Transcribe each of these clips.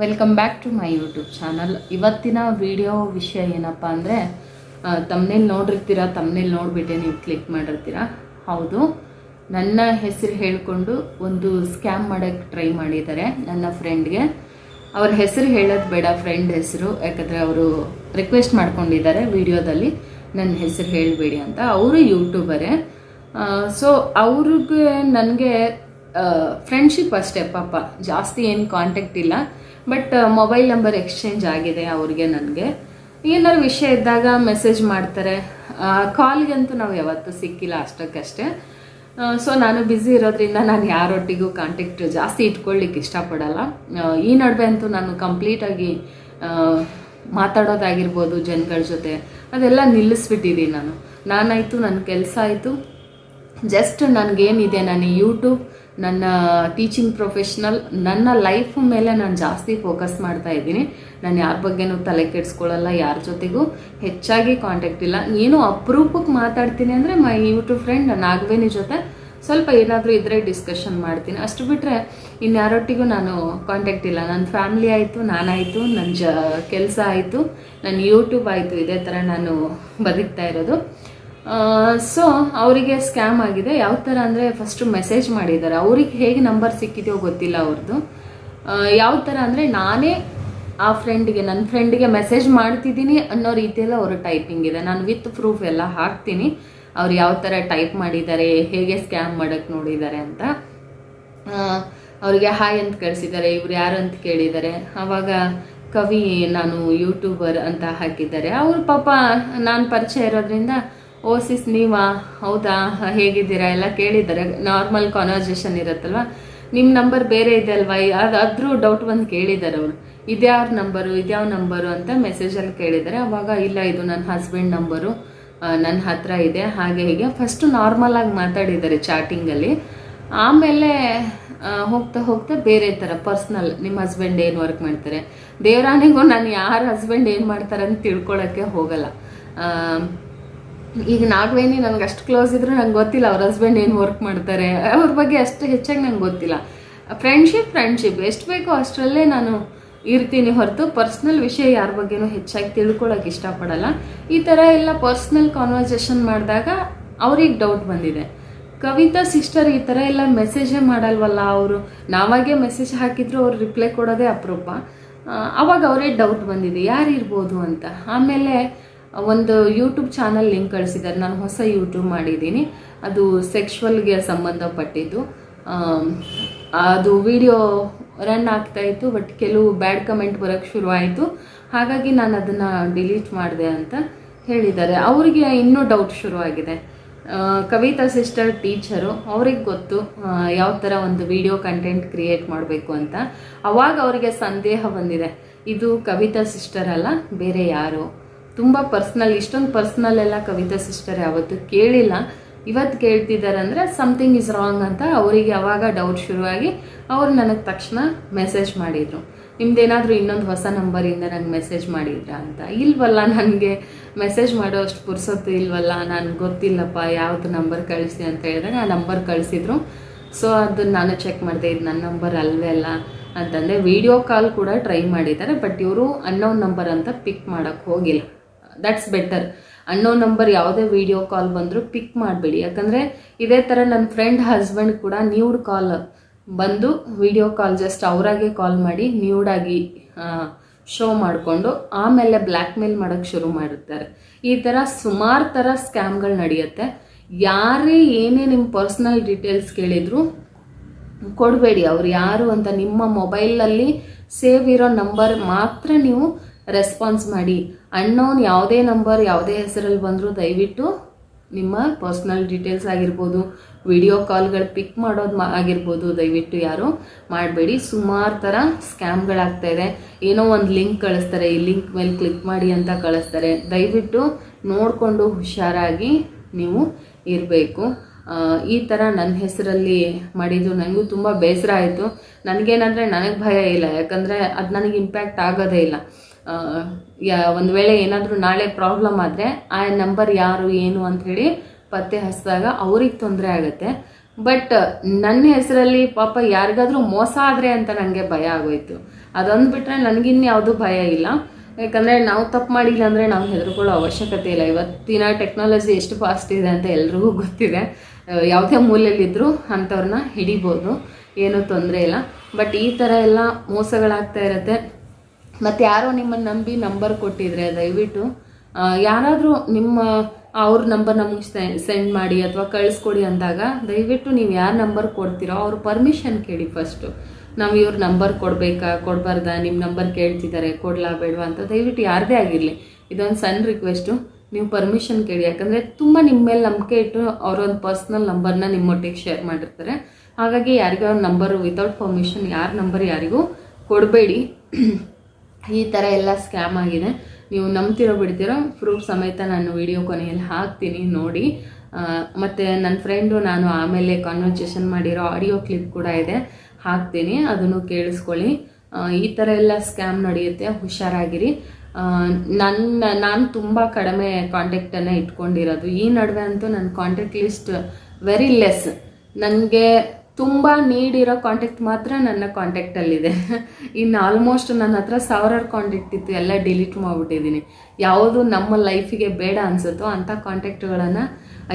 Welcome back to my YouTube channel ಇವತ್ತಿನ video ವಿಷಯ ಏನಪ್ಪ ಅಂದರೆ ತಮ್ಮನೇಲಿ ನೋಡಿರ್ತೀರ ತಮ್ಮನೇಲಿ ನೋಡಿಬಿಟ್ಟೆ ನೀವು ಕ್ಲಿಕ್ ಮಾಡಿರ್ತೀರ? ಹೌದು. ನನ್ನ ಹೆಸರು ಹೇಳಿಕೊಂಡು ಒಂದು ಸ್ಕ್ಯಾಮ್ ಮಾಡೋಕ್ಕೆ ಟ್ರೈ ಮಾಡಿದ್ದಾರೆ ನನ್ನ ಫ್ರೆಂಡ್ಗೆ ಅವ್ರ ಹೆಸರು ಹೇಳೋದು ಬೇಡ ಫ್ರೆಂಡ್ ಹೆಸರು, ಯಾಕಂದರೆ ಅವರು ರಿಕ್ವೆಸ್ಟ್ ಮಾಡ್ಕೊಂಡಿದ್ದಾರೆ ವಿಡಿಯೋದಲ್ಲಿ ನನ್ನ ಹೆಸರು ಹೇಳಬೇಡಿ ಅಂತ. ಅವರು ಯೂಟ್ಯೂಬರೇ ಸೊ ಅವ್ರಿಗೆ ನನಗೆ ಫ್ರೆಂಡ್ಶಿಪ್ ಅಷ್ಟೇ ಪಾಪ. ಜಾಸ್ತಿ ಏನು ಕಾಂಟ್ಯಾಕ್ಟ್ ಇಲ್ಲ. ಬಟ್ ಮೊಬೈಲ್ ನಂಬರ್ ಎಕ್ಸ್ಚೇಂಜ್ ಆಗಿದೆ ಅವ್ರಿಗೆ ನನಗೆ. ಏನಾದ್ರು ವಿಷಯ ಇದ್ದಾಗ ಮೆಸೇಜ್ ಮಾಡ್ತಾರೆ. ಕಾಲ್ಗಂತೂ ನಾವು ಯಾವತ್ತೂ ಸಿಕ್ಕಿಲ್ಲ ಅಷ್ಟಕ್ಕಷ್ಟೇ. ಸೊ ನಾನು ಬ್ಯುಸಿ ಇರೋದ್ರಿಂದ ನಾನು ಯಾರೊಟ್ಟಿಗೂ ಕಾಂಟ್ಯಾಕ್ಟ್ ಜಾಸ್ತಿ ಇಟ್ಕೊಳ್ಳಿಕ್ಕೆ ಇಷ್ಟಪಡಲ್ಲ. ಈ ನಡುವೆ ಅಂತೂ ನಾನು ಕಂಪ್ಲೀಟಾಗಿ ಮಾತಾಡೋದಾಗಿರ್ಬೋದು ಜನಗಳ ಜೊತೆ, ಅದೆಲ್ಲ ನಿಲ್ಲಿಸ್ಬಿಟ್ಟಿದ್ದೀನಿ ನಾನು. ನಾನಾಯಿತು ನನ್ನ ಕೆಲಸ ಆಯಿತು. ಜಸ್ಟ್ ನನಗೇನಿದೆ, ನಾನು ಯೂಟ್ಯೂಬ್ ನನ್ನ ಟೀಚಿಂಗ್ ಪ್ರೊಫೆಷ್ನಲ್ ನನ್ನ ಲೈಫ್ ಮೇಲೆ ನಾನು ಜಾಸ್ತಿ ಫೋಕಸ್ ಮಾಡ್ತಾ ಇದ್ದೀನಿ. ನಾನು ಯಾರ ಬಗ್ಗೆನೂ ತಲೆ ಕೆಡಿಸ್ಕೊಳ್ಳಲ್ಲ ಯಾರ ಜೊತೆಗೂ ಹೆಚ್ಚಾಗಿ ಕಾಂಟ್ಯಾಕ್ಟ್ ಇಲ್ಲ. ಏನೋ ಅಪರೂಪಕ್ಕೆ ಮಾತಾಡ್ತೀನಿ ಅಂದರೆ ಮೈ ಯೂಟ್ಯೂಬ್ ಫ್ರೆಂಡ್ ನಾಗವೇಣಿ ಜೊತೆ ಸ್ವಲ್ಪ ಏನಾದರೂ ಇದ್ರೆ ಡಿಸ್ಕಷನ್ ಮಾಡ್ತೀನಿ. ಅಷ್ಟು ಬಿಟ್ಟರೆ ಇನ್ಯಾರೊಟ್ಟಿಗೂ ನಾನು ಕಾಂಟ್ಯಾಕ್ಟ್ ಇಲ್ಲ. ನನ್ನ ಫ್ಯಾಮ್ಲಿ ಆಯಿತು ನಾನಾಯಿತು ನನ್ನ ಜ, ಕೆಲಸ ಆಯಿತು ನನ್ನ ಯೂಟ್ಯೂಬ್ ಆಯಿತು. ಇದೇ ಥರ ನಾನು ಬದುಕ್ತಾ ಇರೋದು. ಸೊ ಅವರಿಗೆ ಸ್ಕ್ಯಾಮ್ ಆಗಿದೆ. ಯಾವ ಥರ ಅಂದರೆ ಫಸ್ಟು ಮೆಸೇಜ್ ಮಾಡಿದ್ದಾರೆ. ಅವ್ರಿಗೆ ಹೇಗೆ ನಂಬರ್ ಸಿಕ್ಕಿದೆಯೋ ಗೊತ್ತಿಲ್ಲ ಅವ್ರದ್ದು ಯಾವ ಥರ ಅಂದರೆ ನಾನೇ ಆ ಫ್ರೆಂಡ್ಗೆ ನನ್ನ ಫ್ರೆಂಡ್ಗೆ ಮೆಸೇಜ್ ಮಾಡ್ತಿದ್ದೀನಿ ಅನ್ನೋ ರೀತಿಯಲ್ಲಿ ಅವರ ಟೈಪಿಂಗ್ ಇದೆ. ನಾನು ವಿತ್ ಪ್ರೂಫ್ ಎಲ್ಲ ಹಾಕ್ತೀನಿ. ಅವ್ರು ಯಾವ ಥರ ಟೈಪ್ ಮಾಡಿದ್ದಾರೆ, ಹೇಗೆ ಸ್ಕ್ಯಾಮ್ ಮಾಡೋಕ್ಕೆ ನೋಡಿದ್ದಾರೆ ಅಂತ. ಅವರಿಗೆ ಹಾಯ್ ಅಂತ ಕಳಿಸಿದ್ದಾರೆ. ಇವ್ರು ಯಾರು ಅಂತ ಕೇಳಿದ್ದಾರೆ. ಆವಾಗ ಕವಿ ನಾನು ಯೂಟ್ಯೂಬರ್ ಅಂತ ಹಾಕಿದ್ದಾರೆ. ಅವ್ರ ಪಾಪ ನಾನು ಪರಿಚಯ ಇರೋದ್ರಿಂದ ಓ ಸಿಸ್ ನೀವಾ ಹೌದಾ? ಹೇಗಿದ್ದೀರಾ? ಎಲ್ಲ ಕೇಳಿದ್ದಾರೆ. ನಾರ್ಮಲ್ ಕಾನ್ವರ್ಸೇಷನ್ ಇರುತ್ತಲ್ವ? ನಿಮ್ಮ ನಂಬರ್ ಬೇರೆ ಇದೆ ಅಲ್ವಾ? ಅದು ಅದ್ರೂ ಡೌಟ್ ಬಂದು ಕೇಳಿದ್ದಾರೆ ಅವರು. ಇದ್ಯಾವ ನಂಬರು ಇದ್ಯಾವ ನಂಬರು ಅಂತ ಮೆಸೇಜಲ್ಲಿ ಕೇಳಿದ್ದಾರೆ. ಅವಾಗ, ಇಲ್ಲ, ಇದು ನನ್ನ ಹಸ್ಬೆಂಡ್ ನಂಬರು ನನ್ನ ಹತ್ರ ಇದೆ, ಹಾಗೆ ಹೀಗೆ. ಫಸ್ಟು ನಾರ್ಮಲ್ ಆಗಿ ಮಾತಾಡಿದ್ದಾರೆ ಚಾಟಿಂಗಲ್ಲಿ ಆಮೇಲೆ ಹೋಗ್ತಾ ಹೋಗ್ತಾ ಬೇರೆ ಥರ ಪರ್ಸ್ನಲ್ ನಿಮ್ಮ ಹಸ್ಬೆಂಡ್ ಏನು ವರ್ಕ್ ಮಾಡ್ತಾರೆ? ದೇವರಾನಿಗೂ ನಾನು ಯಾರ ಹಸ್ಬೆಂಡ್ ಏನು ಮಾಡ್ತಾರೆ ಅಂತ ತಿಳ್ಕೊಳ್ಳೋಕ್ಕೆ ಹೋಗಲ್ಲ ಈಗ ನಾಗವೇಣಿ ನನಗೆ ಅಷ್ಟು ಕ್ಲೋಸ್ ಇದ್ರು ನಂಗೆ ಗೊತ್ತಿಲ್ಲ ಅವ್ರ ಹಸ್ಬೆಂಡ್ ಏನು ವರ್ಕ್ ಮಾಡ್ತಾರೆ. ಅವ್ರ ಬಗ್ಗೆ ಅಷ್ಟು ಹೆಚ್ಚಾಗಿ ನಂಗೆ ಗೊತ್ತಿಲ್ಲ. ಫ್ರೆಂಡ್ಶಿಪ್ ಫ್ರೆಂಡ್ಶಿಪ್ ಎಷ್ಟು ಬೇಕೋ ಅಷ್ಟರಲ್ಲೇ ನಾನು ಇರ್ತೀನಿ ಹೊರತು ಪರ್ಸ್ನಲ್ ವಿಷಯ ಯಾರ ಬಗ್ಗೆನೂ ಹೆಚ್ಚಾಗಿ ತಿಳ್ಕೊಳಕ್ಕೆ ಇಷ್ಟಪಡಲ್ಲ. ಈ ಥರ ಎಲ್ಲ ಪರ್ಸ್ನಲ್ ಕಾನ್ವರ್ಸೇಷನ್ ಮಾಡಿದಾಗ ಅವ್ರಿಗೆ ಡೌಟ್ ಬಂದಿದೆ. ಕವಿತಾ ಸಿಸ್ಟರ್ ಈ ಥರ ಎಲ್ಲ ಮೆಸೇಜೇ ಮಾಡಲ್ವಲ್ಲ ಅವರು? ನಾವಾಗೇ ಮೆಸೇಜ್ ಹಾಕಿದ್ರು ಅವ್ರು ರಿಪ್ಲೈ ಕೊಡೋದೇ ಅಪರೂಪ. ಅವಾಗ ಅವರೇ ಡೌಟ್ ಬಂದಿದೆ. ಯಾರು ಇರ್ಬೋದು ಅಂತ. ಆಮೇಲೆ ಒಂದು ಯೂಟ್ಯೂಬ್ ಚಾನಲ್ ಲಿಂಕ್ ಕಳಿಸಿದ್ದಾರೆ. ನಾನು ಹೊಸ ಯೂಟ್ಯೂಬ್ ಮಾಡಿದ್ದೀನಿ. ಅದು ಸೆಕ್ಷುವಲ್ಗೆ ಸಂಬಂಧಪಟ್ಟಿದ್ದು. ಅದು ವಿಡಿಯೋ ರನ್ ಆಗ್ತಾ ಇತ್ತು ಬಟ್ ಕೆಲವು ಬ್ಯಾಡ್ ಕಮೆಂಟ್ ಬರೋಕ್ಕೆ ಶುರುವಾಯಿತು ಹಾಗಾಗಿ ನಾನು ಅದನ್ನು ಡಿಲೀಟ್ ಮಾಡಿದೆ ಅಂತ ಹೇಳಿದ್ದಾರೆ. ಅವರಿಗೆ ಇನ್ನೂ ಡೌಟ್ ಶುರುವಾಗಿದೆ ಕವಿತಾ ಸಿಸ್ಟರ್ ಟೀಚರು ಅವ್ರಿಗೆ ಗೊತ್ತು ಯಾವ ಥರ ಒಂದು ವಿಡಿಯೋ ಕಂಟೆಂಟ್ ಕ್ರಿಯೇಟ್ ಮಾಡಬೇಕು ಅಂತ. ಅವಾಗ ಅವರಿಗೆ ಸಂದೇಹ ಬಂದಿದೆ. ಇದು ಕವಿತಾ ಸಿಸ್ಟರ್ ಅಲ್ಲ, ಬೇರೆ ಯಾರು. ತುಂಬ ಪರ್ಸ್ನಲ್ ಇಷ್ಟೊಂದು ಪರ್ಸ್ನಲ್ ಎಲ್ಲ ಕವಿತಾ ಸಿಸ್ಟರ್ ಯಾವತ್ತು ಕೇಳಿಲ್ಲ. ಇವತ್ತು ಕೇಳ್ತಿದ್ದಾರೆ ಅಂದರೆ ಸಮಥಿಂಗ್ ಇಸ್ ರಾಂಗ್ ಅಂತ ಅವರಿಗೆ ಯಾವಾಗ ಡೌಟ್ ಶುರುವಾಗಿ ಅವ್ರು ನನಗೆ ತಕ್ಷಣ ಮೆಸೇಜ್ ಮಾಡಿದರು. ನಿಮ್ದೇನಾದರೂ ಇನ್ನೊಂದು ಹೊಸ ನಂಬರಿಂದ ನಂಗೆ ಮೆಸೇಜ್ ಮಾಡಿದ್ರಾ ಅಂತ. ಇಲ್ವಲ್ಲ ನನಗೆ ಮೆಸೇಜ್ ಮಾಡೋ ಅಷ್ಟು ಪುರ್ಸೊತ್ತು ಇಲ್ವಲ್ಲ, ನಾನು ಗೊತ್ತಿಲ್ಲಪ್ಪ ಯಾವುದು ನಂಬರ್ ಕಳಿಸಿ ಅಂತ ಹೇಳಿದಾಗ ಆ ನಂಬರ್ ಕಳಿಸಿದ್ರು. ಸೊ ಅದನ್ನ ನಾನು ಚೆಕ್ ಮಾಡಿದೆ, ಇದು ನನ್ನ ನಂಬರ್ ಅಲ್ವೇ ಅಲ್ಲ ಅಂತಂದರೆ ವಿಡಿಯೋ ಕಾಲ್ ಕೂಡ ಟ್ರೈ ಮಾಡಿದ್ದಾರೆ ಬಟ್ ಇವರು ಅನ್ನೋನ್ ನಂಬರ್ ಅಂತ ಪಿಕ್ ಮಾಡೋಕ್ಕೆ ಹೋಗಿಲ್ಲ. ದಟ್ಸ್ ಬೆಟರ್ ಅನ್ನೋ ನಂಬರ್ ಯಾವುದೇ ವಿಡಿಯೋ ಕಾಲ್ ಬಂದರೂ ಪಿಕ್ ಮಾಡಬೇಡಿ. ಯಾಕಂದರೆ ಇದೇ ಥರ ನನ್ನ ಫ್ರೆಂಡ್ ಹಸ್ಬೆಂಡ್ ಕೂಡ ನ್ಯೂಡ್ ಕಾಲ್ ಬಂದು ವಿಡಿಯೋ ಕಾಲ್ ಜಸ್ಟ್ ಅವರಾಗೆ ಕಾಲ್ ಮಾಡಿ ನ್ಯೂಡಾಗಿ ಶೋ ಮಾಡಿಕೊಂಡು ಆಮೇಲೆ ಬ್ಲ್ಯಾಕ್ ಮೇಲ್ ಮಾಡೋಕ್ಕೆ ಶುರು ಮಾಡಿರ್ತಾರೆ. ಈ ಥರ ಸುಮಾರು ಥರ ಸ್ಕ್ಯಾಮ್ಗಳು ನಡೆಯುತ್ತೆ. ಯಾರೇ ಏನೇ ನಿಮ್ಮ ಪರ್ಸ್ನಲ್ ಡೀಟೇಲ್ಸ್ ಕೇಳಿದ್ರು ಕೊಡಬೇಡಿ. ಅವ್ರು ಯಾರು ಅಂತ ನಿಮ್ಮ ಮೊಬೈಲಲ್ಲಿ ಸೇವ್ ಇರೋ ನಂಬರ್ ಮಾತ್ರ ನೀವು ರೆಸ್ಪಾನ್ಸ್ ಮಾಡಿ. ಅಣ್ಣೋನ್ ಯಾವುದೇ ನಂಬರ್ ಯಾವುದೇ ಹೆಸರಲ್ಲಿ ಬಂದರೂ ದಯವಿಟ್ಟು ನಿಮ್ಮ ಪರ್ಸ್ನಲ್ ಡೀಟೇಲ್ಸ್ ಆಗಿರ್ಬೋದು ವಿಡಿಯೋ ಕಾಲ್ಗಳು ಪಿಕ್ ಮಾಡೋದು ಮಾ ಆಗಿರ್ಬೋದು, ದಯವಿಟ್ಟು ಯಾರು ಮಾಡಬೇಡಿ. ಸುಮಾರು ಥರ ಸ್ಕ್ಯಾಮ್ಗಳಾಗ್ತಾ ಇದೆ. ಏನೋ ಒಂದು ಲಿಂಕ್ ಕಳಿಸ್ತಾರೆ, ಈ ಲಿಂಕ್ ಮೇಲೆ ಕ್ಲಿಕ್ ಮಾಡಿ ಅಂತ ಕಳಿಸ್ತಾರೆ. ದಯವಿಟ್ಟು ನೋಡಿಕೊಂಡು ಹುಷಾರಾಗಿ ನೀವು ಇರಬೇಕು. ಈ ಥರ ನನ್ನ ಹೆಸರಲ್ಲಿ ಮಾಡಿದ್ದು ನನಗೂ ತುಂಬ ಬೇಸರ ಆಯಿತು. ನನಗೇನಂದರೆ ನನಗೆ ಭಯ ಇಲ್ಲ. ಯಾಕಂದರೆ ಅದು ನನಗೆ ಇಂಪ್ಯಾಕ್ಟ್ ಆಗೋದೇ ಇಲ್ಲ. ಯಾ, ಒಂದು ವೇಳೆ ಏನಾದರೂ ನಾಳೆ ಪ್ರಾಬ್ಲಮ್ ಆದರೆ ಆ ನಂಬರ್ ಯಾರು, ಏನು ಅಂಥೇಳಿ ಪತ್ತೆ ಹಚ್ಚಿದಾಗ ಅವ್ರಿಗೆ ತೊಂದರೆ ಆಗುತ್ತೆ. ಬಟ್ ನನ್ನ ಹೆಸರಲ್ಲಿ ಪಾಪ ಯಾರಿಗಾದರೂ ಮೋಸ ಆದರೆ ಅಂತ ನನಗೆ ಭಯ ಆಗೋಯ್ತು. ಅದೊಂದು ಬಿಟ್ಟರೆ ನನಗಿನ್ಯಾವುದೂ ಭಯ ಇಲ್ಲ. ಯಾಕಂದರೆ ನಾವು ತಪ್ಪು ಮಾಡಿಲ್ಲ ಅಂದರೆ ನಾವು ಹೆದರ್ಕೊಳ್ಳೋ ಅವಶ್ಯಕತೆ ಇಲ್ಲ. ಇವತ್ತಿನ ಟೆಕ್ನಾಲಜಿ ಎಷ್ಟು ಫಾಸ್ಟ್ ಇದೆ ಅಂತ ಎಲ್ರಿಗೂ ಗೊತ್ತಿದೆ. ಯಾವುದೇ ಮೂಲೆಯಲ್ಲಿದ್ದರೂ ಅಂಥವ್ರನ್ನ ಹಿಡಿಬೋದು. ಏನೂ ತೊಂದರೆ ಇಲ್ಲ. ಬಟ್ ಈ ಥರ ಎಲ್ಲ ಮೋಸಗಳಾಗ್ತಾ ಇರುತ್ತೆ. ಮತ್ತು ಯಾರೋ ನಿಮ್ಮನ್ನು ನಂಬಿ ನಂಬರ್ ಕೊಟ್ಟಿದ್ರೆ ದಯವಿಟ್ಟು ಯಾರಾದರೂ ನಿಮ್ಮ ಅವ್ರ ನಂಬರ್ ನಮಗೆ ಸೆಂಡ್ ಮಾಡಿ ಅಥವಾ ಕಳಿಸ್ಕೊಡಿ ಅಂದಾಗ ದಯವಿಟ್ಟು ನೀವು ಯಾರ ನಂಬರ್ ಕೊಡ್ತೀರೋ ಅವ್ರ ಪರ್ಮಿಷನ್ ಕೇಳಿ ಫಸ್ಟು ನಾವು ಇವ್ರ ನಂಬರ್ ಕೊಡಬೇಕಾ, ಕೊಡಬಾರ್ದಾ ನಿಮ್ಮ ನಂಬರ್ ಕೇಳ್ತಿದ್ದಾರೆ ಕೊಡ್ಲಾ ಬೇಡವಾ ಅಂತ ದಯವಿಟ್ಟು ಯಾರದೇ ಆಗಿರಲಿ, ಇದೊಂದು ಸಣ್ಣ ರಿಕ್ವೆಸ್ಟು ನೀವು ಪರ್ಮಿಷನ್ ಕೇಳಿ, ಯಾಕಂದರೆ ತುಂಬ ನಿಮ್ಮ ಮೇಲೆ ನಂಬಿಕೆ ಇಟ್ಟು ಅವರೊಂದು ಪರ್ಸ್ನಲ್ ನಂಬರ್ನ ನಿಮ್ಮೊಟ್ಟಿಗೆ ಶೇರ್ ಮಾಡಿರ್ತಾರೆ. ಹಾಗಾಗಿ ಯಾರಿಗೂ ಅವ್ರ ನಂಬರು ವಿತೌಟ್ ಪರ್ಮಿಷನ್ ಯಾರ ನಂಬರ್ ಯಾರಿಗೂ ಕೊಡಬೇಡಿ. ಈ ಥರ ಎಲ್ಲ ಸ್ಕ್ಯಾಮ್ ಆಗಿದೆ. ನೀವು ನಂಬ್ತಿರೋ ಬಿಡ್ತಿರೋ ಪ್ರೂಫ್ ಸಮೇತ ನಾನು ವಿಡಿಯೋ ಕೊನೆಯಲ್ಲಿ ಹಾಕ್ತೀನಿ ನೋಡಿ. ಮತ್ತು ನನ್ನ ಫ್ರೆಂಡು ನಾನು ಆಮೇಲೆ ಕಾನ್ವರ್ಸೇಷನ್ ಮಾಡಿರೋ ಆಡಿಯೋ ಕ್ಲಿಪ್ ಕೂಡ ಇದೆ. ಹಾಕ್ತೀನಿ, ಅದನ್ನು ಕೇಳಿಸ್ಕೊಳ್ಳಿ. ಈ ಥರ ಎಲ್ಲ ಸ್ಕ್ಯಾಮ್ ನಡೆಯುತ್ತೆ, ಹುಷಾರಾಗಿರಿ. ನನ್ನ, ನಾನು ತುಂಬ ಕಡಿಮೆ ಕಾಂಟ್ಯಾಕ್ಟನ್ನು ಇಟ್ಕೊಂಡಿರೋದು. ಈ ನಡುವೆ ಅಂತೂ ನನ್ನ ಕಾಂಟ್ಯಾಕ್ಟ್ ಲಿಸ್ಟ್ ವೆರಿ ಲೆಸ್ ನನಗೆ ತುಂಬ ನೀಡಿರೋ ಕಾಂಟ್ಯಾಕ್ಟ್ ಮಾತ್ರ ನನ್ನ ಕಾಂಟ್ಯಾಕ್ಟಲ್ಲಿದೆ ಇನ್ನು ಆಲ್ಮೋಸ್ಟ್ ನನ್ನ ಹತ್ರ ಸಾವಿರಾರು ಕಾಂಟ್ಯಾಕ್ಟ್ ಇತ್ತು, ಎಲ್ಲ ಡಿಲೀಟ್ ಮಾಡಿಬಿಟ್ಟಿದ್ದೀನಿ. ಯಾವುದು ನಮ್ಮ ಲೈಫಿಗೆ ಬೇಡ ಅನಿಸುತ್ತೋ ಅಂಥ ಕಾಂಟ್ಯಾಕ್ಟ್ಗಳನ್ನು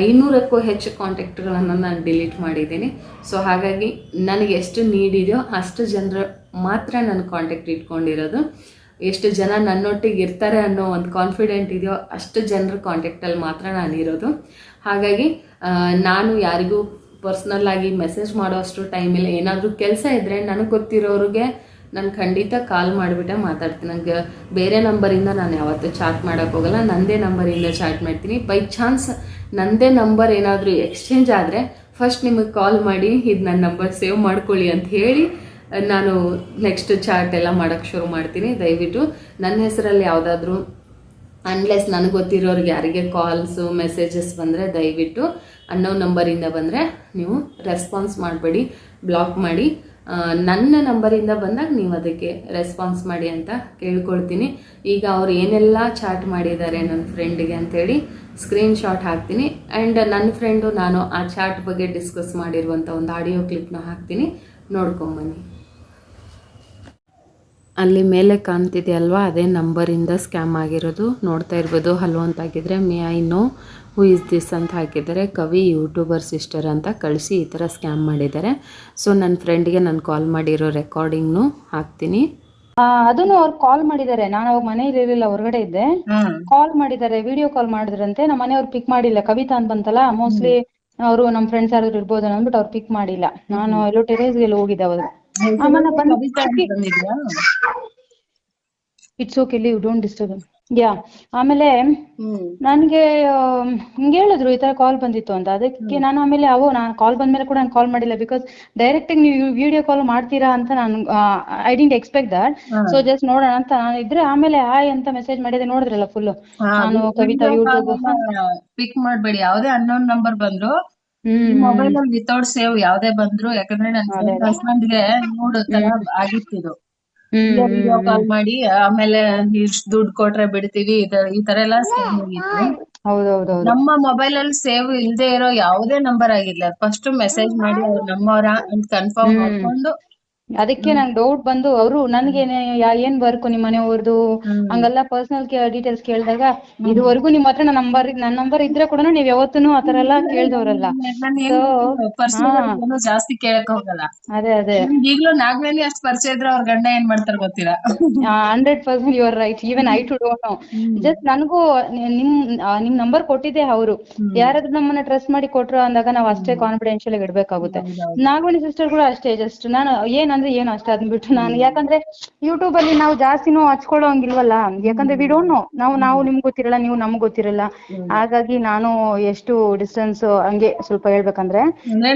ಐನೂರಕ್ಕೂ ಹೆಚ್ಚು ಕಾಂಟ್ಯಾಕ್ಟ್ಗಳನ್ನು ನಾನು ಡಿಲೀಟ್ ಮಾಡಿದ್ದೀನಿ. ಸೊ ಹಾಗಾಗಿ ನನಗೆ ಎಷ್ಟು ನೀಡಿದೆಯೋ ಅಷ್ಟು ಜನರು ಮಾತ್ರ ನನ್ನ ಕಾಂಟ್ಯಾಕ್ಟ್ ಇಟ್ಕೊಂಡಿರೋದು. ಎಷ್ಟು ಜನ ನನ್ನೊಟ್ಟಿಗೆ ಇರ್ತಾರೆ ಅನ್ನೋ ಒಂದು ಕಾನ್ಫಿಡೆಂಟ್ ಇದೆಯೋ ಅಷ್ಟು ಜನರ ಕಾಂಟ್ಯಾಕ್ಟಲ್ಲಿ ಮಾತ್ರ ನಾನು ಇರೋದು ಹಾಗಾಗಿ ನಾನು ಯಾರಿಗೂ ಪರ್ಸ್ನಲ್ ಆಗಿ ಮೆಸೇಜ್ ಮಾಡೋ ಅಷ್ಟು ಇಲ್ಲ. ಏನಾದರೂ ಕೆಲಸ ಇದ್ದರೆ ನನಗೆ ಗೊತ್ತಿರೋರಿಗೆ ನಾನು ಖಂಡಿತ ಕಾಲ್ ಮಾಡಿಬಿಟ್ಟೆ ಮಾತಾಡ್ತೀನಿ. ನನಗೆ ಬೇರೆ ನಂಬರಿಂದ ನಾನು ಯಾವತ್ತೂ ಚಾಟ್ ಮಾಡೋಕ್ಕೆ ಹೋಗಲ್ಲ. ನನ್ನದೇ ನಂಬರಿಂದ ಚಾಟ್ ಮಾಡ್ತೀನಿ. ಬೈ ಚಾನ್ಸ್ ನಂದೇ ನಂಬರ್ ಏನಾದರೂ ಎಕ್ಸ್ಚೇಂಜ್ ಆದರೆ ಫಸ್ಟ್ ನಿಮಗೆ ಕಾಲ್ ಮಾಡಿ, ಇದು ನನ್ನ ನಂಬರ್ ಸೇವ್ ಮಾಡ್ಕೊಳ್ಳಿ ಅಂತ ಹೇಳಿ, ನಾನು ನೆಕ್ಸ್ಟ್ ಚಾಟ್ ಎಲ್ಲ ಮಾಡೋಕ್ಕೆ ಶುರು ಮಾಡ್ತೀನಿ. ದಯವಿಟ್ಟು ನನ್ನ ಹೆಸರಲ್ಲಿ ಯಾವುದಾದ್ರೂ ಅನ್ಲೆಸ್ ನನಗೆ ಗೊತ್ತಿರೋರಿಗೆ ಯಾರಿಗೆ ಕಾಲ್ಸು ಮೆಸೇಜಸ್ ಬಂದರೆ ದಯವಿಟ್ಟು ಅನ್ನೋ ನಂಬರಿಂದ ಬಂದರೆ ನೀವು ರೆಸ್ಪಾನ್ಸ್ ಮಾಡಬೇಡಿ ಬ್ಲಾಕ್ ಮಾಡಿ. ನನ್ನ ನಂಬರಿಂದ ಬಂದಾಗ ನೀವು ಅದಕ್ಕೆ ರೆಸ್ಪಾನ್ಸ್ ಮಾಡಿ ಅಂತ ಕೇಳ್ಕೊಳ್ತೀನಿ. ಈಗ ಅವ್ರು ಏನೆಲ್ಲ ಚಾಟ್ ಮಾಡಿದ್ದಾರೆ ನನ್ನ ಫ್ರೆಂಡಿಗೆ ಅಂಥೇಳಿ ಸ್ಕ್ರೀನ್ಶಾಟ್ ಹಾಕ್ತೀನಿ. ಆ್ಯಂಡ್ ನನ್ನ ಫ್ರೆಂಡು ನಾನು ಆ ಚಾಟ್ ಬಗ್ಗೆ ಡಿಸ್ಕಸ್ ಮಾಡಿರುವಂಥ ಒಂದು ಆಡಿಯೋ ಕ್ಲಿಪ್ನ ಹಾಕ್ತೀನಿ. ನೋಡ್ಕೊಂಬನ್ನಿ ಅಲ್ಲಿ ಮೇಲೆ ಕಾಣ್ತಿದೆ ಅಲ್ವಾ ಅದೇ ನಂಬರಿಂದ ಸ್ಕ್ಯಾಮ್ ಆಗಿರೋದು. ನೋಡ್ತಾ ಇರ್ಬೋದು ಹಲೋ ಅಂತ ಹಾಕಿದರೆ may I know who is this ಅಂತ ಹಾಕಿದ್ದಾರೆ. ಕವಿ ಯೂಟ್ಯೂಬರ್ ಸಿಸ್ಟರ್ ಅಂತ ಕಳಿಸಿ ಈ ಥರ ಸ್ಕ್ಯಾಮ್ ಮಾಡಿದ್ದಾರೆ. ಸೊ ನನ್ನ ಫ್ರೆಂಡ್ಗೆ ನಾನು ಕಾಲ್ ಮಾಡಿರೋ ರೆಕಾರ್ಡಿಂಗ್ನು ಹಾಕ್ತೀನಿ. ಆ, ಅದನ್ನು ಅವ್ರು ಕಾಲ್ ಮಾಡಿದ್ದಾರೆ. ನಾನು ಅವಾಗ ಮನೇಲಿ ಇರಲಿಲ್ಲ ಹೊರಗಡೆ ಇದ್ದೆ. ಕಾಲ್ ಮಾಡಿದ್ದಾರೆ ವಿಡಿಯೋ ಕಾಲ್ ಮಾಡಿದ್ರಂತೆ. ನಮ್ಮ ಮನೆಯವ್ರು ಪಿಕ್ ಮಾಡಿಲ್ಲ. ಕವಿತಾ ಅಂತ ಬಂತಲ್ಲ ಮೋಸ್ಟ್ಲಿ ಅವರು ನಮ್ಮ ಫ್ರೆಂಡ್ಸ್ ಯಾರಾದ್ರು ಇರ್ಬೋದು ಅಂದ್ಬಿಟ್ಟು ಅವ್ರು ಪಿಕ್ ಮಾಡಿಲ್ಲ. ನಾನು ಎಲ್ಲೋ ಟೆರೇಸ್ಗೆಲ್ಲ ಹೋಗಿದ್ದೆ ಅವಾಗ. It's okay leave don't disturb yeah ಆಮೇಲೆ ನನ್ಗೆ ಹಿಂಗೆ ಹಿಂಗ್ ಹೇಳಿದ್ರು ಈ ತರ ಕಾಲ್ ಬಂದಿತ್ತು ಅಂತ. ಅದಕ್ಕೆ ನಾನು ಆಮೇಲೆ ಅವೋ ನಾನು ಕಾಲ್ ಬಂದ್ಮೇಲೆ ಕೂಡ ನಾನು ಕಾಲ್ ಮಾಡಿಲ್ಲ ಬಿಕಾಸ್ ಡೈರೆಕ್ಟ್ ಆಗಿ ನೀವು ವಿಡಿಯೋ ಕಾಲ್ ಮಾಡ್ತೀರಾ ಅಂತ ನಾನು I didn't expect that so just ನೋಡೋಣ ಅಂತ ನಾನು ಇದ್ರೆ ಆಮೇಲೆ ಹಾಯ್ ಅಂತ ಮೆಸೇಜ್ ಮಾಡಿದೆ ನೋಡಿದ್ರಲ್ಲ ಫುಲ್ ನಾನು ಕವಿತಾ ಯೂಟ್ಯೂಬ್ ಪಿಕ್ ಮಾಡ್ಬೇಡಿ. ಯಾವ್ದೇ ಅನ್ನೋನ್ ನಂಬರ್ ಬಂದ್ರು ಮೊಬೈಲ್ ಅಲ್ಲಿ ವಿತೌಟ್ ಸೇವ್ ಯಾವ್ದೇ ಬಂದ್ರು ಯಾಕಂದ್ರೆ ನನ್ ಹಸ್ಬೆಂಡ್ಗೆ ನೋಡು ತರ ಆಗಿತ್ತಿದು ವಿಡಿಯೋ ಕಾಲ್ ಮಾಡಿ ಆಮೇಲೆ ಇಷ್ಟ್ ದುಡ್ಡು ಕೊಟ್ರೆ ಬಿಡ್ತೀವಿ ಈ ತರ- ಈ ತರ ಎಲ್ಲ ಸ್ಕ್ಯಾಮ್ ಆಗಿತ್ತು ನಮ್ಮ ಮೊಬೈಲ್ ಅಲ್ಲಿ ಸೇವ್ ಇಲ್ದೇ ಇರೋ ಯಾವುದೇ ನಂಬರ್ ಆಗಿರ್ಲಿ ಫಸ್ಟ್ ಮೆಸೇಜ್ ಮಾಡಿ ಅವ್ರು ನಮ್ಮವ್ರ ಅಂತ ಕನ್ಫರ್ಮ್ ಮಾಡ್ಕೊಂಡು ಅದಕ್ಕೆ ನಂಗ್ ಡೌಟ್ ಬಂದು ಅವರು ನನ್ಗೆ ಏನ್ ವರ್ಕು ನಿಮ್ ಮನೆಯವ್ರದ್ದು ಹಂಗೆಲ್ಲ ಪರ್ಸನಲ್ ಡೀಟೇಲ್ಸ್ ಕೇಳಿದಾಗ ಇದುವರೆಗೂ ನಿಮ್ ಹತ್ರ ನನ್ನ ನಂಬರ್ ನನ್ನ ನಂಬರ್ ಇದ್ರೆ ಕೂಡ ನೀವ್ ಯಾವತ್ತೂ ಆತರ ಎಲ್ಲ ಕೇಳ್ದವ್ರಲ್ಲ. ನಾನು ಏನು ಏನು ಜಾಸ್ತಿ ಕೇಳಕ್ ಹೋಗಲ್ಲ. ಅದೇ ಅದೇ. ಈಗ್ಲೂ ನಾಗವೇಣಿ ಅಷ್ಟ್ ಪರಿಚಯ ಇದ್ರೆ ಅವ್ರ ಗಂಡ ಏನ್ ಮಾಡ್ತಾರ ಗೊತ್ತಿಲ್ಲ. Hundred percent your right even I too don't know just ನನಗೂ ನಿಮ್ ನಿಮ್ ನಂಬರ್ ಕೊಟ್ಟಿದ್ದೆ ಅವರು. ಯಾರಾದ್ರೂ ನಮ್ಮನ್ನ ಟ್ರಸ್ಟ್ ಮಾಡಿ ಕೊಟ್ರು ಅಂದಾಗ ನಾವು ಅಷ್ಟೇ ಕಾನ್ಫಿಡೆನ್ಶಿಯಲ್ ಆಗಿ ಇಡ್ಬೇಕಾಗುತ್ತೆ. ನಾಗಮಣಿ ಸಿಸ್ಟರ್ ಕೂಡ ಅಷ್ಟೇ ಜಸ್ಟ್ ನಾನು ಏನಂದ್ರೆ ಏನು ಅಷ್ಟೇ ಅದನ್ನ ಬಿಟ್ಟು ನಾನು. ಯಾಕಂದ್ರೆ ಯೂಟ್ಯೂಬ್ ಅಲ್ಲಿ ನಾವು ಜಾಸ್ತಿನೂ ಹಚ್ಕೊಳ್ಳೋ ಹಂಗಿಲ್ವಲ್ಲ ಯಾಕಂದ್ರೆ ವಿ ಡೋಂಟ್ ನೋ ನಾವು ನಾವು ನಿಮ್ಗೆ ಗೊತ್ತಿರಲ್ಲ ನೀವು ನಮ್ಗ್ ಗೊತ್ತಿರಲ್ಲ. ಹಾಗಾಗಿ ನಾನು ಎಷ್ಟು ಡಿಸ್ಟೆನ್ಸ್ ಹಂಗೆ ಸ್ವಲ್ಪ ಹೇಳ್ಬೇಕಂದ್ರೆ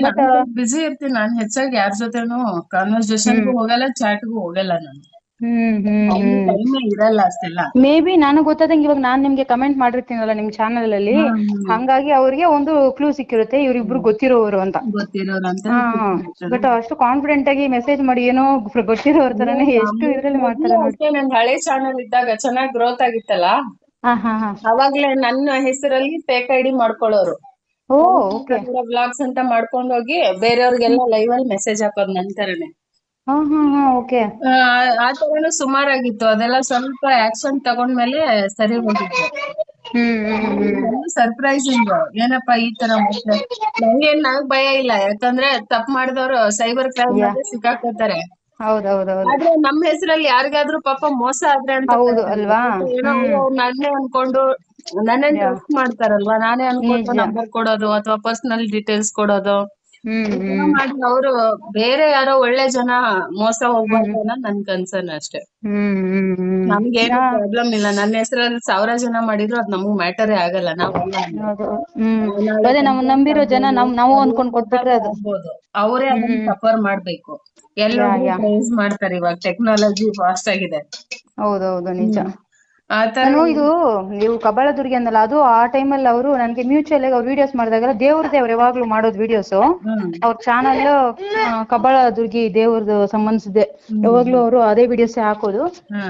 ಅಂದ್ರೆ ಬಿಸಿ ಇರ್ತೀನಿ. ನಾನು ಹೆಚ್ಚಾಗಿ ಯಾರ ಜೊತೆನೂ ಕಾನ್ವರ್ಸೇಷನ್ಗೂ ಹೋಗಲ್ಲ ಚಾಟ್ಗೂ ಹೋಗಲ್ಲ ನಾನು. ಇರಲ್ಲ ಅಷ್ಟೆಲ್ಲ. ಮೇ ಬಿ ನಾನು ಗೊತ್ತಾದಂಗೆ ಇವಾಗ ನಾನ್ ನಿಮ್ಗೆ ಕಮೆಂಟ್ ಮಾಡಿರ್ತೀನಲ್ಲ ನಿಮ್ ಚಾನಲ್ ಅಲ್ಲಿ ಹಂಗಾಗಿ ಅವ್ರಿಗೆ ಒಂದು ಕ್ಲೂ ಸಿಕ್ಕಿರುತ್ತೆ ಇವ್ರಿಬ್ರು ಗೊತ್ತಿರೋರು ಅಂತ. ಬಟ್ ಅಷ್ಟು ಕಾನ್ಫಿಡೆಂಟ್ ಆಗಿ ಮೆಸೇಜ್ ಮಾಡಿ ಏನೋ ಗೊತ್ತಿರೋರ್ ತರನೇ ಎಷ್ಟು ಇದ್ರಲ್ಲಿ ಮಾಡ್ತಾರೆ ನನ್ ಹಳೆ ಚಾನಲ್ ಇದ್ದಾಗ ಚೆನ್ನಾಗಿ ಗ್ರೋತ್ ಆಗಿತ್ತಲ್ಲ? ಹಾ ಹಾ ಹಾ. ಅವಾಗ್ಲೇ ನನ್ನ ಹೆಸರಲ್ಲಿ ಫೇಕ್ ಐಡಿ ಮಾಡ್ಕೊಳ್ಳೋರು. Oh okay. ಬ್ಲಾಗ್ಸ್ ಅಂತ ಮಾಡ್ಕೊಂಡೋಗಿ ಬೇರೆಯವ್ರಿಗೆಲ್ಲ ಲೈವ್ ಅಲ್ಲಿ ಮೆಸೇಜ್ ಹಾಕೋದ್ ನನ್ ಹ್ಮ್ ಹಾ ಹಾ ಓಕೆ ಆ ಆ ತರನು ಸುಮಾರಾಗಿತ್ತು. ಅದೆಲ್ಲ ಸ್ವಲ್ಪ ಆಕ್ಷನ್ ತಗೊಂಡ್ಮೇಲೆ ಸರಿ ಹೋಗಿತ್ತು. ಹ್ಮ್ ಹ್ಮ್ ಹ್ಮ್ ಸರ್ಪ್ರೈಸಿಂಗ್ ಏನಪ್ಪಾ ಈ ತರ ಮತ್ತೆ ನಂಗೇನ್ ನಂಗ್ ಭಯ ಇಲ್ಲ. ಯಾಕಂದ್ರೆ ತಪ್ಪು ಮಾಡಿದವರು ಸೈಬರ್ ಕ್ರೈಮ್ ಅಲ್ಲಿ ಸಿಕ್ಕಾಕೋತಾರೆ ಹೌದೌದೌದು. ಆದ್ರೆ ನಮ್ ಹೆಸರಲ್ಲಿ ಯಾರಿಗಾದ್ರೂ ಪಾಪ ಮೋಸ ಆದ್ರೆ ಅಂತ ಹೌದು ಅಲ್ವಾ? ಏನೋ ನನ್ನೇ ಅನ್ಕೊಂಡು ನನ್ನೇ ಟ್ರಸ್ಟ್ ಮಾಡ್ತಾರಲ್ವಾ? ನಾನೇ ಅನ್ಕೊಂಡು ನಂಬರ್ ಕೊಡೋದು ಅಥವಾ ಪರ್ಸನಲ್ ಡೀಟೇಲ್ಸ್ ಕೊಡೋದು. ಹ್ಮ್ ಮಾಡಿ ಅವ್ರು ಬೇರೆ ಯಾರೋ ಒಳ್ಳೆ ಜನ ಮೋಸ ಹೋಗ್ಬಾರ್ದು ಅನ್ನೋದ್ ನನ್ ಕನ್ಸರ್ನ್ ಅಷ್ಟೇ. ಹ್ಮ್ ಹ್ಮ್ ನಮ್ಗೇನು ಪ್ರಾಬ್ಲಮ್ ಇಲ್ಲ. ನನ್ನ ಹೆಸರಲ್ಲಿ ಸಾವಿರ ಜನ ಮಾಡಿದ್ರು ಅದ್ ನಮಗ್ ಮ್ಯಾಟರೇ ಆಗಲ್ಲ. ನಾವು ಹೌದು. ಹ್ಮ್. ಅದೇ ನಾವು ನಂಬಿರೋ ಜನ ನಮ್ ನಾವು ಅನ್ಕೊಂಡ್ ಕೊಟ್ಬಿಟ್ರೆ ಅದು. ಆಗ್ಬೋದು. ಅವರೇ ಅದನ್ನ ಸಫರ್ ಮಾಡ್ಬೇಕು. ಎಲ್ಲರೂ ಯೂಸ್ ಮಾಡ್ತಾರೆ ಇವಾಗ. ಟೆಕ್ನಾಲಜಿ ಫಾಸ್ಟ್ ಆಗಿದೆ. ಹೌದೌದು ನಿಜ. ನಾನು ಇದು ನೀವು ಕಬ್ಬಾಳದುರ್ಗಿ ಅಂದಲ್ಲ ಅದು ಆ ಟೈಮಲ್ಲಿ ಅವರು ನನಗೆ ಮ್ಯೂಚುವಲ್ ಆಗಿ ಅವ್ರು ವಿಡಿಯೋಸ್ ಮಾಡಿದಾಗೆಲ್ಲ ದೇವ್ರದೇ ಅವ್ರು ಯಾವಾಗ್ಲೂ ಮಾಡೋದು ವಿಡಿಯೋಸ್ ಅವ್ರ ಚಾನಲ್ ಕಬ್ಬಾಳದುರ್ಗಿ ದೇವ್ರದ್ದು ಸಂಬಂಧಿಸಿದೆ. ಯಾವಾಗ್ಲೂ ಅವರು ಅದೇ ವಿಡಿಯೋಸ್ ಹಾಕೋದು.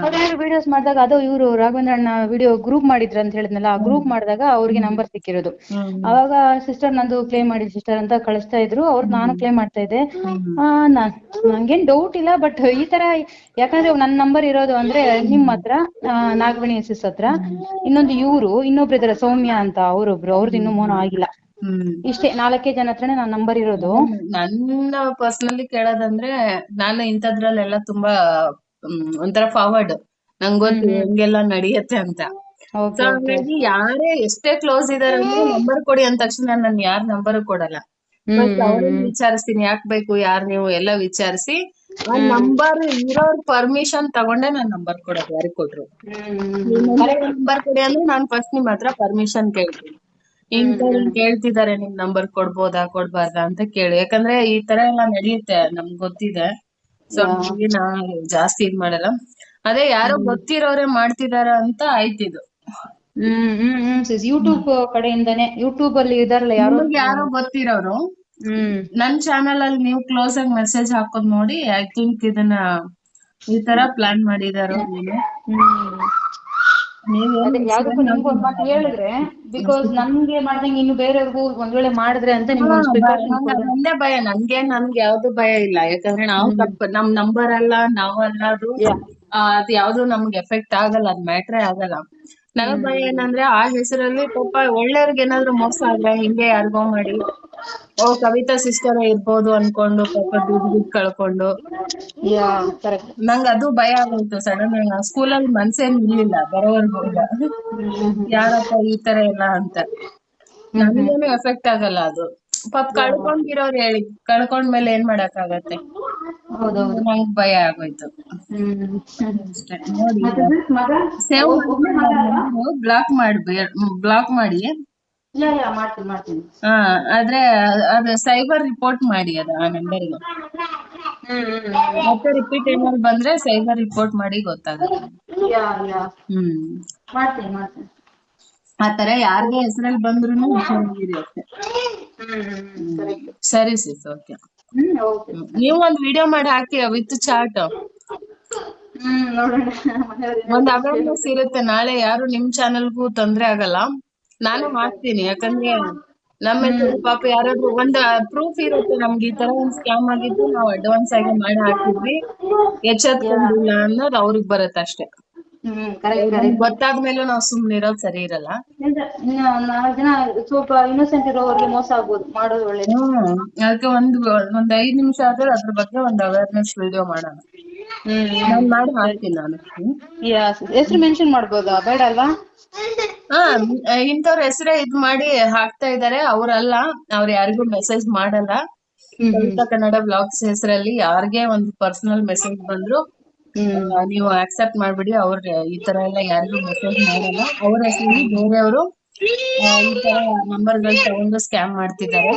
ಅವ್ರು ವಿಡಿಯೋಸ್ ಮಾಡಿದಾಗ ಅದು ಇವರು ರಾಘವೇಂದ್ರ ಅಣ್ಣ ವಿಡಿಯೋ ಗ್ರೂಪ್ ಮಾಡಿದ್ರು ಅಂತ ಹೇಳಿದ್ನಲ್ಲ ಆ ಗ್ರೂಪ್ ಮಾಡಿದಾಗ ಅವ್ರಿಗೆ ನಂಬರ್ ಸಿಕ್ಕಿರೋದು. ಅವಾಗ ಸಿಸ್ಟರ್ ನಂದು ಕ್ಲೇಮ್ ಮಾಡಿ ಸಿಸ್ಟರ್ ಅಂತ ಕಳಿಸ್ತಾ ಇದ್ರು. ಅವ್ರು ನಾನು ಕ್ಲೇಮ್ ಮಾಡ್ತಾ ಇದ್ದೆ. ನಾನ್ ನಂಗೇನ್ ಡೌಟ್ ಇಲ್ಲ ಬಟ್ ಈ ತರ ಯಾಕಂದ್ರೆ ನನ್ನ ನಂಬರ್ ಇರೋದು ಅಂದ್ರೆ ನಿಮ್ ಹತ್ರ ನಾಗಮಣಿ ಎಸ್ ಹತ್ರ ಇನ್ನೊಂದು ಇವ್ರು ಇನ್ನೊಬ್ರು ಇದಾರೆ ಸೌಮ್ಯ ಅಂತ ಅವ್ರೊಬ್ರು. ಅವ್ರದ್ದು ಇನ್ನೂ ಮೋನ ಆಗಿಲ್ಲ ಇಷ್ಟೇ ನಾಲ್ಕೇ ಜನ ಹತ್ರನೇ ನನ್ನ ನಂಬರ್ ಇರೋದು. ನನ್ನ ಪರ್ಸನಲಿ ಕೇಳೋದಂದ್ರೆ ನಾನು ಇಂಥದ್ರಲ್ಲೆಲ್ಲ ತುಂಬಾ ಒಂಥರ ಫಾರ್ವರ್ಡ್ ನಂಗ್ ಗೊತ್ತು ಹೆಂಗೆಲ್ಲ ನಡೆಯತ್ತೆ ಅಂತ. ಹಾಗಾಗಿ ಯಾರೇ ಎಷ್ಟೇ ಕ್ಲೋಸ್ ಇದಾರೆ ನಂಬರ್ ಕೊಡಿ ಅಂದ ತಕ್ಷಣ ನಾನು ಯಾರ್ ನಂಬರ್ ಕೊಡಲ್ಲ. ವಿಚಾರಿಸ್ತೀನಿ. ಯಾಕ್ ಬೇಕು ಯಾರ್ ನೀವು ಎಲ್ಲ ವಿಚಾರಿಸಿ ಆ ನಂಬರ್ ಇರೋರ್ ಪರ್ಮಿಷನ್ ತಗೊಂಡೆ ನಾನ್ ನಂಬರ್ ಕೊಡೋದು ಯಾರಿಗ್ ಕೊಟ್ರು. ನಂಬರ್ ಕೊಡಿ ಅಂದ್ರೆ ನಾನ್ ಫಸ್ಟ್ ನಿಮ್ ಹತ್ರ ಪರ್ಮಿಷನ್ ಕೇಳ್ತೀನಿ. ಹಿಂಗ್ ಕೇಳ್ತಿದಾರೆ ನಿಮ್ ನಂಬರ್ ಕೊಡ್ಬೋದಾ ಕೊಡ್ಬಾರ್ದಾ ಅಂತ ಕೇಳಿ. ಯಾಕಂದ್ರೆ ಈ ತರ ಎಲ್ಲ ನಡೆಯುತ್ತೆ ನಮ್ಗ್ ಗೊತ್ತಿದೆ. ಸೊ ನಾ ಜಾಸ್ತಿ ಇದ್ ಮಾಡಲ್ಲ. ಅದೇ ಯಾರೋ ಗೊತ್ತಿರೋರೆ ಮಾಡ್ತಿದಾರ ಅಂತ ಆಯ್ತಿದು ಹ್ಮ್ ಹ್ಮ್ ಹ್ಮ್ ಯೂಟ್ಯೂಬ್ ಕಡೆಯಿಂದಾನೆ ಯೂಟ್ಯೂಬ್ ಅಲ್ಲಿ ಇದಾರಲ್ಲ ಯಾರು ಯಾರೋ ಗೊತ್ತಿರೋರು ನನ್ ಚಾನಲ್ ಅಲ್ಲಿ ನೀವು ಕ್ಲೋಸ್ ಆಗಿ ಮೆಸೇಜ್ ಹಾಕೋದ್ ನೋಡಿ ಐ ಥಿಂಕ್ ಇದನ್ನ ಈ ತರ ಪ್ಲಾನ್ ಮಾಡಿದಾರ ಹ್ಮ್. ಅದೇ ಯಾವ್ದಕ್ಕೂ ನಿಮ್ಗೂ ಒಂದ್ ಮಾತು ಹೇಳಿದ್ರೆ ಬಿಕಾಸ್ ನನ್ಗೆ ಮಾಡ್ದಂಗೆ ಇನ್ನು ಬೇರೆಯವ್ರಿಗೂ ಒಂದ್ ವೇಳೆ ಮಾಡಿದ್ರೆ ಅಂತ ನಿಮ್ಗೆ ಭಯ ನನ್ಗೆ ನನ್ಗೆ ಯಾವ್ದು ಭಯ ಇಲ್ಲ. ಯಾಕಂದ್ರೆ ನಾವು ನಮ್ ನಂಬರ್ ಅಲ್ಲ ನಾವಲ್ಲ ಅದು ಆ, ಅದ್ ಯಾವ್ದು ನಮ್ಗೆ ಎಫೆಕ್ಟ್ ಆಗಲ್ಲ ಅದ್ ಮ್ಯಾಟ್ರೇ ಆಗಲ್ಲ. ನನಗ್ ಭಯ ಏನಂದ್ರೆ ಆ ಹೆಸರಲ್ಲಿ ಪಾಪ ಒಳ್ಳೆಯವ್ರಿಗೆ ಏನಾದ್ರು ಮೋಸ ಆದ್ರೆ ಹಿಂಗೆ ಯಾರಿಗೋ ಮಾಡಿ. ಓ ಕವಿತಾ ಸಿಸ್ಟರ್ ಇರ್ಬೋದು ಅನ್ಕೊಂಡು ಪಾಪ ದುಡ್ಡು ದುಡ್ಡು ಕಳ್ಕೊಂಡು. ಯಾ ಕರೆಕ್ಟ್ ನಂಗ್ ಅದು ಭಯ ಆಗೋಯ್ತು ಸಡನ್ ಸ್ಕೂಲಲ್ಲಿ ಮನ್ಸೇನ್ ಇರ್ಲಿಲ್ಲ ಬರೋವರ್ಗು ಇಲ್ಲ. ಯಾರಪ್ಪ ಈ ತರ ಎಲ್ಲ ಅಂತ. ನಮ್ಗೇನು ಎಫೆಕ್ಟ್ ಆಗಲ್ಲ ಅದು. ಪಾಪ ಕಳ್ಕೊಂಡಿರೋರ್ ಹೇಳಿ ಕಳ್ಕೊಂಡ್ಮೇಲೆ ಏನ್ ಮಾಡಕ್ ಆಗತ್ತೆ ಹೌದೌದು. ನಂಗ್ ಭಯ ಆಗೋಯ್ತು. ಅಷ್ಟೇ ನೋಡಿ ಸೇವ್ ಬ್ಲಾಕ್ ಮಾಡ್ಬೇ ಬ್ಲಾಕ್ ಮಾಡಿ ಹಾ ಆದ್ರೆ ಅದು ಸೈಬರ್ ರಿಪೋರ್ಟ್ ಮಾಡಿ ಅದ್ ಆ ನಂಬರ್ ಮತ್ತೆ ರಿಪೀಟ್ ಏನಾದ್ರು ಬಂದ್ರೆ ಸೈಬರ್ ರಿಪೋರ್ಟ್ ಮಾಡಿ ಗೊತ್ತಾಗುತ್ತೆ. ಹ್ಮ್. ಮಾಡ್ತೀನಿ ತರ ಆತರ ಯಾರ್ದೇ ಹೆಸರಲ್ಲಿ ಬಂದ್ರು ಸರಿ ಸಿಸ್ ಓಕೆ ನೀವು ಒಂದ್ ವಿಡಿಯೋ ಮಾಡಿ ಹಾಕಿ ವಿತ್ ಮನೆಯವ್ರಿಗೆ ಒಂದ್ ಅವೇರ್ನೆಸ್ ಇರುತ್ತೆ. ನಾಳೆ ಯಾರು ನಿಮ್ ಚಾನೆಲ್ಗೂ ತೊಂದ್ರೆ ಆಗಲ್ಲ. ನಾನು ಮಾಡ್ತೀನಿ. ಯಾಕಂದ್ರೆ ನಮ್ಮ ಪಾಪ ಯಾರಾದ್ರೂ ಒಂದ್ ಪ್ರೂಫ್ ಇರುತ್ತೆ ನಮ್ಗೆ. ಈ ತರ ಒಂದ್ ಸ್ಕ್ಯಾಮ್ ಆಗಿದ್ದು ನಾವು ಅಡ್ವಾನ್ಸ್ ಆಗಿ ಮಾಡಿ ಹಾಕಿದ್ವಿ. ಎಚ್ಚೆತ್ಕೊಂಡಿಲ್ಲ ಅನ್ನೋದು ಅವ್ರಿಗೆ ಬರುತ್ತೆ ಅಷ್ಟೇ. ಗೊತ್ತಾದ್ಮೇಲೂ ನಾವು ಸುಮ್ನೆ ಇರೋದ್ ಸರಿ ಇರಲ್ಲ. ನಾಲ್ಕು ಜನ ಸ್ವಲ್ಪ ಇನ್ನೋಸೆಂಟ್ ಇರೋರಿಗೆ ಮೋಸ ಆಗ್ಬೋದು ಮಾಡೋದು ಒಳ್ಳೇದು. ಅದಕ್ಕೆ ಒಂದ್ ಒಂದ್ ಐದ್ ನಿಮಿಷ ಆದ್ರೆ ಅದ್ರ ಬಗ್ಗೆ ಒಂದ್ ಅವೇರ್ನೆಸ್ ವಿಡಿಯೋ ಮಾಡೋಣ. ನಾನ್ ಮಾಡಿ ಹಾಕ್ತೀನಿ ನಾನು ಹೆಸ್ರು ಮೆನ್ಷನ್ ಮಾಡ್ಬೋದಾ? ಬೇಡ ಅಲ್ವಾ? ಹಾ ಇಂಥವ್ರ ಹೆಸರೇ ಇದ್ ಮಾಡಿ ಹಾಕ್ತಾ ಇದಾರೆ. ಅವ್ರಲ್ಲ ಅವ್ರ ಯಾರಿಗೂ ಮೆಸೇಜ್ ಮಾಡಲ್ಲ. ಕನ್ನಡ ಬ್ಲಾಗ್ಸ್ ಹೆಸರಲ್ಲಿ ಯಾರಿಗೆ ಒಂದು ಪರ್ಸನಲ್ ಮೆಸೇಜ್ ಬಂದ್ರು ನೀವು ಅಕ್ಸೆಪ್ಟ್ ಮಾಡ್ಬಿಡಿ ಅವ್ರ ಈ ತರ ಎಲ್ಲ ಯಾರಿಗೂ ಮೆಸೇಜ್ ಮಾಡಲ್ಲ. ಅವ್ರ ಹೆಸರಲ್ಲಿ ಬೇರೆಯವರು ಈ ತರ ನಂಬರ್ಗಳು ತಗೊಂಡು ಸ್ಕ್ಯಾಮ್ ಮಾಡ್ತಿದ್ದಾರೆ.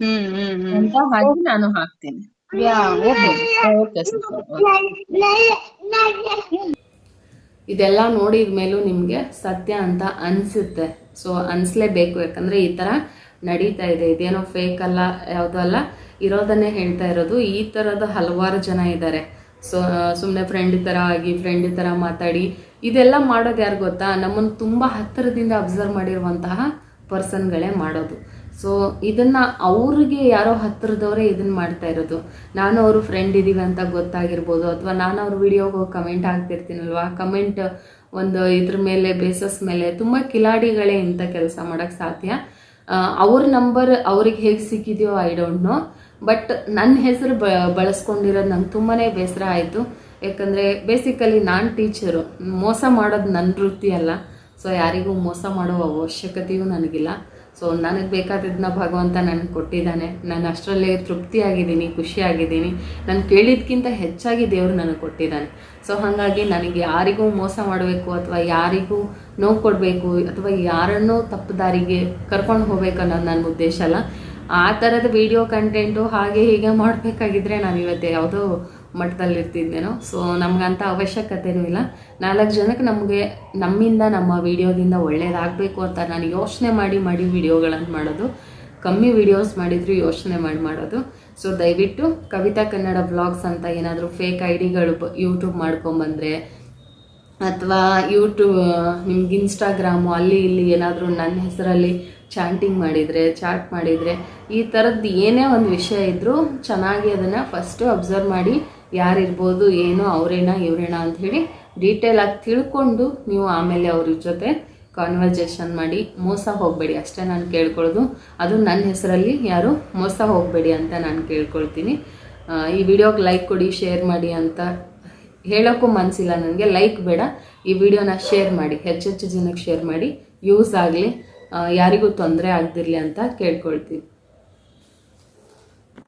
ಹ್ಮ್ ಹ್ಮ್ ಹ್ಮ್. ಅಂತ ಹಾಕಿ ನಾನು ಹಾಕ್ತೀನಿ. ಇದೆಲ್ಲ ನೋಡಿದ ಮೇಲೂ ನಿಮಗೆ ಸತ್ಯ ಅಂತ ಅನ್ಸುತ್ತೆ. ಸೊ ಅನ್ಸ್ಲೇಬೇಕು ಯಾಕಂದ್ರೆ ಈ ತರ ನಡೀತಾ ಇದೆ. ಇದೇನೋ ಫೇಕ್ ಅಲ್ಲ ಯಾವುದೂ ಅಲ್ಲ. ಇರೋದನ್ನೇ ಹೇಳ್ತಾ ಇರೋದು. ಈ ತರದ ಹಲವಾರು ಜನ ಇದ್ದಾರೆ. ಸೊ ಸುಮ್ಮನೆ ಫ್ರೆಂಡ್ ಥರ ಆಗಿ ಫ್ರೆಂಡ್ ಥರ ಮಾತಾಡಿ, ಇದೆಲ್ಲ ಮಾಡೋದು ಯಾರು ಗೊತ್ತಾ? ನಮ್ಮನ್ನು ತುಂಬ ಹತ್ತಿರದಿಂದ ಅಬ್ಸರ್ವ್ ಮಾಡಿರುವಂತಹ ಪರ್ಸನ್ಗಳೇ ಮಾಡೋದು. ಸೊ, ಇದನ್ನ ಅವ್ರಿಗೆ ಯಾರೋ ಹತ್ತಿರದವರೇ ಇದನ್ನ ಮಾಡ್ತಾ ಇರೋದು. ನಾನು ಅವರು ಫ್ರೆಂಡ್ ಇದೀವಿ ಅಂತ ಗೊತ್ತಾಗಿರ್ಬೋದು, ಅಥವಾ ನಾನು ಅವ್ರ ವಿಡಿಯೋಗೆ ಕಮೆಂಟ್ ಹಾಕ್ತಿರ್ತೀನಲ್ವಾ? ಕಮೆಂಟ್ ಒಂದು ಇದ್ರ ಮೇಲೆ ಬೇಸಸ್ ಮೇಲೆ ತುಂಬ ಕಿಲಾಡಿಗಳೇ ಇಂಥ ಕೆಲಸ ಮಾಡೋಕ್ಕೆ ಸಾಧ್ಯ. ಅವ್ರ ನಂಬರ್ ಅವ್ರಿಗೆ ಹೇಗೆ ಸಿಕ್ಕಿದೆಯೋ ಐ ಡೋಂಟ್ ನೋ ಬಟ್ ನನ್ನ ಹೆಸರು ಬ, ಬಳಸ್ಕೊಂಡಿರೋದು ನಂಗೆ ತುಂಬಾ ಬೇಸರ ಆಯಿತು. ಯಾಕಂದರೆ ಬೇಸಿಕಲಿ ನಾನು ಟೀಚರು ಮೋಸ ಮಾಡೋದು ನನ್ನ ವೃತ್ತಿ ಅಲ್ಲ. ಸೊ ಯಾರಿಗೂ ಮೋಸ ಮಾಡೋ ಅವಶ್ಯಕತೆಯೂ ನನಗಿಲ್ಲ. ಸೊ ನನಗೆ ಬೇಕಾದದನ್ನ ಭಗವಂತ ನನಗೆ ಕೊಟ್ಟಿದ್ದಾನೆ. ನಾನು ಅಷ್ಟರಲ್ಲೇ ತೃಪ್ತಿಯಾಗಿದ್ದೀನಿ, ಖುಷಿಯಾಗಿದ್ದೀನಿ. ನಾನು ಕೇಳಿದ್ಕಿಂತ ಹೆಚ್ಚಾಗಿ ದೇವರು ನನಗೆ ಕೊಟ್ಟಿದ್ದಾನೆ. ಸೊ ಹಾಗಾಗಿ ನನಗೆ ಯಾರಿಗೂ ಮೋಸ ಮಾಡಬೇಕು ಅಥವಾ ಯಾರಿಗೂ ನೋವು ಕೊಡಬೇಕು ಅಥವಾ ಯಾರನ್ನೂ ತಪ್ಪು ದಾರಿಗೆ ಕರ್ಕೊಂಡು ಹೋಗ್ಬೇಕು ಅನ್ನೋದು ನನ್ನ ಉದ್ದೇಶ ಅಲ್ಲ. ಆ ಥರದ ವಿಡಿಯೋ ಕಂಟೆಂಟು ಹಾಗೆ ಹೀಗೆ ಮಾಡಬೇಕಾಗಿದ್ರೆ ನಾನು ಇವತ್ತು ಯಾವುದೋ ಮಟ್ಟದಲ್ಲಿ ಇರ್ತಿದ್ದೇನೋ ಸೊ ನಮ್ಗಂಥ ಅವಶ್ಯಕತೆನೂ ಇಲ್ಲ. ನಾಲ್ಕು ಜನಕ್ಕೆ ನಮಗೆ, ನಮ್ಮಿಂದ, ನಮ್ಮ ವಿಡಿಯೋದಿಂದ ಒಳ್ಳೇದಾಗಬೇಕು ಅಂತ ನಾನು ಯೋಚನೆ ಮಾಡಿ ಮಾಡಿ ವಿಡಿಯೋಗಳನ್ನು ಮಾಡೋದು. ಕಮ್ಮಿ ವಿಡಿಯೋಸ್ ಮಾಡಿದ್ರು ಯೋಚನೆ ಮಾಡಿ ಮಾಡೋದು. ಸೊ ದಯವಿಟ್ಟು ಕವಿತಾ ಕನ್ನಡ ಬ್ಲಾಗ್ಸ್ ಅಂತ ಏನಾದರೂ ಫೇಕ್ ಐ ಡಿಗಳು ಯೂಟ್ಯೂಬ್ ಮಾಡ್ಕೊಂಬಂದರೆ, ಅಥವಾ ಯೂಟ್ಯೂಬ್ ನಿಮ್ಗೆ ಇನ್ಸ್ಟಾಗ್ರಾಮು ಅಲ್ಲಿ ಇಲ್ಲಿ ಏನಾದರೂ ನನ್ನ ಹೆಸರಲ್ಲಿ ಚಾಂಟಿಂಗ್ ಮಾಡಿದರೆ ಚಾಟ್ ಮಾಡಿದರೆ, ಈ ಥರದ್ದು ಏನೇ ಒಂದು ವಿಷಯ ಇದ್ದರೂ ಚೆನ್ನಾಗಿ ಅದನ್ನು ಫಸ್ಟು ಅಬ್ಸರ್ವ್ ಮಾಡಿ ಯಾರಿರ್ಬೋದು, ಏನು ಅವರೇನಾ, ಇವರೇನಾ ಅಂಥೇಳಿ ಆಗಿ ತಿಳ್ಕೊಂಡು ನೀವು ಆಮೇಲೆ ಅವ್ರ ಜೊತೆ ಕಾನ್ವರ್ಜೇಷನ್ ಮಾಡಿ ಮೋಸ ಹೋಗಬೇಡಿ ಅಷ್ಟೇ ನಾನು ಕೇಳ್ಕೊಳ್ಳೋದು ಅದು ನನ್ನ ಹೆಸರಲ್ಲಿ ಯಾರು ಮೋಸ ಹೋಗಬೇಡಿ ಅಂತ ನಾನು ಕೇಳ್ಕೊಳ್ತೀನಿ. ಈ ವಿಡಿಯೋಗೆ ಲೈಕ್ ಕೊಡಿ ಶೇರ್ ಮಾಡಿ ಅಂತ ಹೇಳೋಕ್ಕೂ ಮನಸ್ಸಿಲ್ಲ ನನಗೆ. ಲೈಕ್ ಬೇಡ, ಈ ವಿಡಿಯೋನ ಶೇರ್ ಮಾಡಿ ಹೆಚ್ಚೆಚ್ಚು ಜನಕ್ಕೆ ಶೇರ್ ಮಾಡಿ. ಯೂಸ್ ಆಗಲಿ ಯಾರಿಗೂ ತೊಂದರೆ ಆಗದಿರಲಿ ಅಂತ ಕೇಳ್ಕೊಳ್ತೀನಿ.